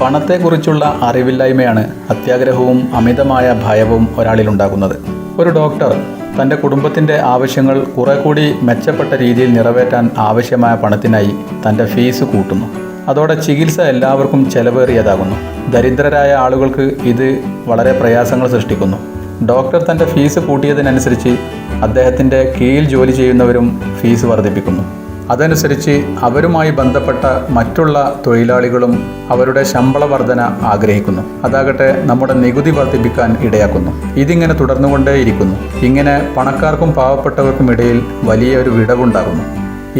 പണത്തെക്കുറിച്ചുള്ള അറിവില്ലായ്മയാണ് അത്യാഗ്രഹവും അമിതമായ ഭയവും ഒരാളിൽ ഉണ്ടാകുന്നത് ഒരു ഡോക്ടർ തന്റെ കുടുംബത്തിന്റെ ആവശ്യങ്ങൾ കുറെ കൂടി മെച്ചപ്പെട്ട രീതിയിൽ നിറവേറ്റാൻ ആവശ്യമായ പണത്തിനായി തന്റെ ഫീസ് കൂട്ടുന്നു. അതോടെ ചികിത്സ എല്ലാവർക്കും ചെലവേറിയതാകുന്നു. ദരിദ്രരായ ആളുകൾക്ക് ഇത് വളരെ പ്രയാസങ്ങൾ സൃഷ്ടിക്കുന്നു. ഡോക്ടർ തന്റെ ഫീസ് കൂട്ടിയതിനനുസരിച്ച് അദ്ദേഹത്തിന്റെ കീഴിൽ ജോലി ചെയ്യുന്നവരും ഫീസ് വർദ്ധിപ്പിക്കുന്നു. അതനുസരിച്ച് അവരുമായി ബന്ധപ്പെട്ട മറ്റുള്ള തൊഴിലാളികളും അവരുടെ ശമ്പള വർധന ആഗ്രഹിക്കുന്നു. അതാകട്ടെ നമ്മുടെ നികുതി വർദ്ധിപ്പിക്കാൻ ഇടയാക്കുന്നു. ഇതിങ്ങനെ തുടർന്നുകൊണ്ടേയിരിക്കുന്നു. ഇങ്ങനെ പണക്കാർക്കും പാവപ്പെട്ടവർക്കും ഇടയിൽ വലിയൊരു വിടവുണ്ടാകുന്നു.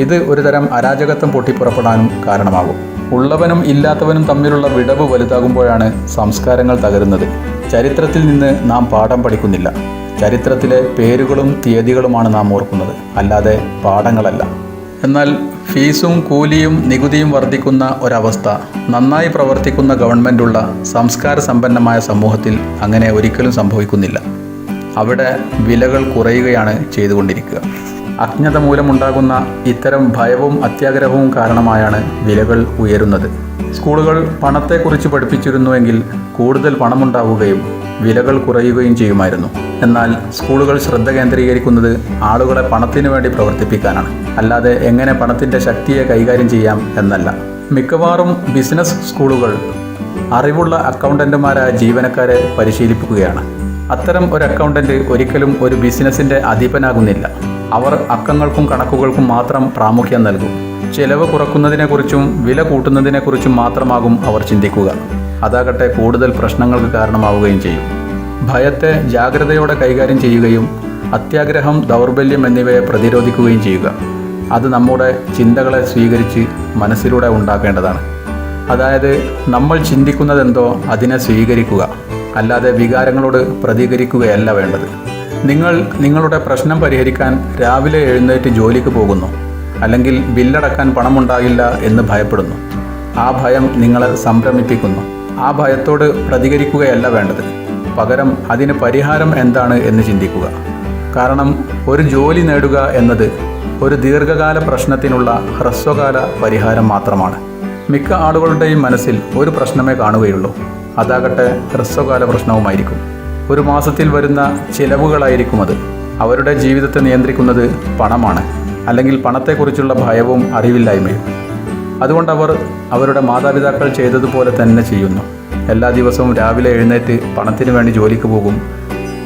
ഇത് ഒരുതരം അരാജകത്വം പൊട്ടിപ്പുറപ്പെടാനും കാരണമാകും. ഉള്ളവനും ഇല്ലാത്തവനും തമ്മിലുള്ള വിടവ് വലുതാകുമ്പോഴാണ് സംസ്കാരങ്ങൾ തകരുന്നത്. ചരിത്രത്തിൽ നിന്ന് നാം പാഠം പഠിക്കുന്നില്ല. ചരിത്രത്തിലെ പേരുകളും തീയതികളുമാണ് നാം ഓർക്കുന്നത്. അല്ലാതെ പാഠങ്ങളല്ല. എന്നാൽ ഫീസും കൂലിയും നികുതിയും വർദ്ധിക്കുന്ന ഒരവസ്ഥ നന്നായി പ്രവർത്തിക്കുന്ന ഗവൺമെന്റുള്ള സംസ്കാര സമ്പന്നമായ സമൂഹത്തിൽ അങ്ങനെ ഒരിക്കലും സംഭവിക്കുന്നില്ല. അവിടെ വിലകൾ കുറയുകയാണ് ചെയ്തുകൊണ്ടിരിക്കുക. അജ്ഞത മൂലമുണ്ടാകുന്ന ഇത്തരം ഭയവും അത്യാഗ്രഹവും കാരണമായാണ് വിലകൾ ഉയരുന്നത്. സ്കൂളുകൾ പണത്തെക്കുറിച്ച് പഠിപ്പിച്ചിരുന്നുവെങ്കിൽ കൂടുതൽ പണമുണ്ടാവുകയും വിലകൾ കുറയുകയും ചെയ്യുമായിരുന്നു. എന്നാൽ സ്കൂളുകൾ ശ്രദ്ധ കേന്ദ്രീകരിക്കുന്നത് ആളുകളെ പണത്തിനു വേണ്ടി പ്രവർത്തിപ്പിക്കാനാണ്. അല്ലാതെ എങ്ങനെ പണത്തിന്റെ ശക്തിയെ കൈകാര്യം ചെയ്യാം എന്നല്ല. മിക്കവാറും ബിസിനസ് സ്കൂളുകൾ അറിവുള്ള അക്കൗണ്ടന്റുമാരായ ജീവനക്കാരെ പരിശീലിപ്പിക്കുകയാണ്. അത്തരം ഒരു അക്കൗണ്ടന്റ് ഒരിക്കലും ഒരു ബിസിനസിന്റെ അധിപനാകുന്നില്ല. അവർ അക്കങ്ങൾക്കും കണക്കുകൾക്കും മാത്രം പ്രാമുഖ്യം നൽകും. ചെലവ് കുറക്കുന്നതിനെക്കുറിച്ചും വില കൂട്ടുന്നതിനെക്കുറിച്ചും മാത്രമാകും അവർ ചിന്തിക്കുക. അതാകട്ടെ കൂടുതൽ പ്രശ്നങ്ങൾക്ക് കാരണമാവുകയും ചെയ്യും. ഭയത്തെ ജാഗ്രതയോടെ കൈകാര്യം ചെയ്യുകയും അത്യാഗ്രഹം ദൗർബല്യം എന്നിവയെ പ്രതിരോധിക്കുകയും ചെയ്യുക. അത് നമ്മുടെ ചിന്തകളെ സ്വീകരിച്ച് മനസ്സിലൂടെ ഉണ്ടാക്കേണ്ടതാണ്. അതായത് നമ്മൾ ചിന്തിക്കുന്നതെന്തോ അതിനെ സ്വീകരിക്കുക. അല്ലാതെ വികാരങ്ങളോട് പ്രതികരിക്കുകയല്ല വേണ്ടത്. നിങ്ങൾ നിങ്ങളുടെ പ്രശ്നം പരിഹരിക്കാൻ രാവിലെ എഴുന്നേറ്റ് ജോലിക്ക് പോകുന്നു. അല്ലെങ്കിൽ ബില്ലടക്കാൻ പണമുണ്ടാകില്ല എന്ന് ഭയപ്പെടുന്നു. ആ ഭയം നിങ്ങളെ സംഭ്രമിപ്പിക്കുന്നു ആ ഭയത്തോട് പ്രതികരിക്കുകയല്ല വേണ്ടത്. പകരം അതിന് പരിഹാരം എന്താണ് എന്ന് ചിന്തിക്കുക. കാരണം ഒരു ജോലി നേടുക എന്നത് ഒരു ദീർഘകാല പ്രശ്നത്തിനുള്ള ഹ്രസ്വകാല പരിഹാരം മാത്രമാണ്. മിക്ക ആളുകളുടെയും മനസ്സിൽ ഒരു പ്രശ്നമേ കാണുകയുള്ളൂ. അതാകട്ടെ ഹ്രസ്വകാല പ്രശ്നവുമായിരിക്കും. ഒരു മാസത്തിൽ വരുന്ന ചിലവുകളായിരിക്കും അത്. അവരുടെ ജീവിതത്തെ നിയന്ത്രിക്കുന്നത് പണമാണ്. അല്ലെങ്കിൽ പണത്തെക്കുറിച്ചുള്ള ഭയവും അറിവില്ലായ്മയും. അതുകൊണ്ട് അവർ അവരുടെ മാതാപിതാക്കൾ ചെയ്തതുപോലെ തന്നെ ചെയ്യുന്നു. എല്ലാ ദിവസവും രാവിലെ എഴുന്നേറ്റ് പണത്തിന് വേണ്ടി ജോലിക്ക് പോകും.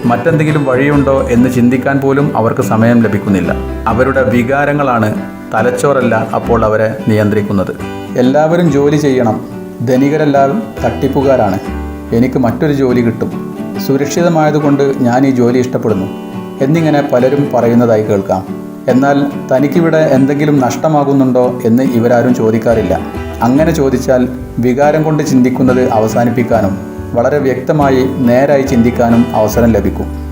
മറ്റെന്തെങ്കിലും വഴിയുണ്ടോ എന്ന് ചിന്തിക്കാൻ പോലും അവർക്ക് സമയം ലഭിക്കുന്നില്ല. അവരുടെ വികാരങ്ങളാണ് തലച്ചോറല്ല അപ്പോൾ അവരെ നിയന്ത്രിക്കുന്നത്. എല്ലാവരും ജോലി ചെയ്യണം. ധനികരെല്ലാവരും തട്ടിപ്പുകാരാണ്. എനിക്ക് മറ്റൊരു ജോലി കിട്ടും. സുരക്ഷിതമായതുകൊണ്ട് ഞാൻ ഈ ജോലി ഇഷ്ടപ്പെടുന്നു. എന്നിങ്ങനെ പലരും പറയുന്നതായി കേൾക്കാം. എന്നാൽ തനിക്കിവിടെ എന്തെങ്കിലും നഷ്ടമാകുന്നുണ്ടോ എന്ന് ഇവരാരും ചോദിക്കാറില്ല. അങ്ങനെ ചോദിച്ചാൽ വികാരം കൊണ്ട് ചിന്തിക്കുന്നത് അവസാനിപ്പിക്കാനും വളരെ വ്യക്തമായി നേരായി ചിന്തിക്കാനും അവസരം ലഭിക്കും.